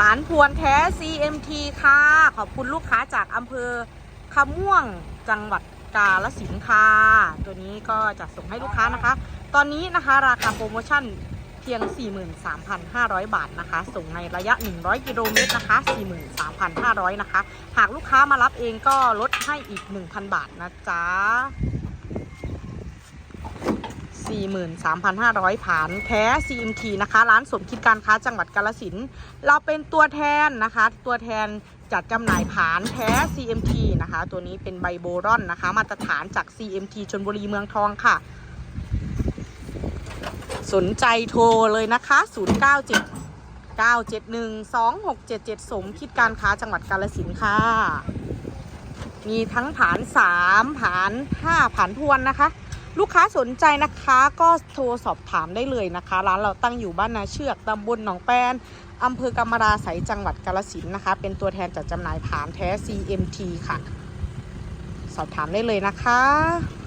ผานพวนแท้ CMT ค่ะ ขอบคุณลูกค้าจากอำเภอคำม่วงจังหวัดกาฬสินธุ์ค่ะ ตัวนี้ก็จะส่งให้ลูกค้านะคะ ตอนนี้นะคะราคาโปรโมชั่นเพียง 43,500 บาทนะคะ ส่งในระยะ 100 กิโลเมตรนะคะ 43,500 นะคะ หากลูกค้ามารับเองก็ลดให้อีก 1,000 บาทนะจ๊ะ 43,500ผ่านแท้ CMT นะคะ ร้านสมคิดการค้าจังหวัดกาลสินเราเป็นตัวแทนนะคะ ตัวแทนจัดจำหน่ายผานแท้ CMT นะคะ ตัวนี้เป็นใบโบรอนนะคะ มาตรฐานจาก CMT ชนบุรีเมืองทองค่ะ สนใจโทรเลยนะคะ 097 971 2677 สมคิดการค้าจังหวัดกาลสินค่ะ มีทั้งผาน 3 ผาน 5 ผานทวนนะคะ ลูกค้าสนใจนะคะก็โทรสอบถามได้เลยนะคะ ร้านเราตั้งอยู่บ้านนาเชือกตำบลหนองแปนอำเภอกำมะราไสยจังหวัดกาลสินนะคะ เป็นตัวแทนจัดจำหน่ายผานแท้ CMT ค่ะ สอบถามได้เลยนะคะ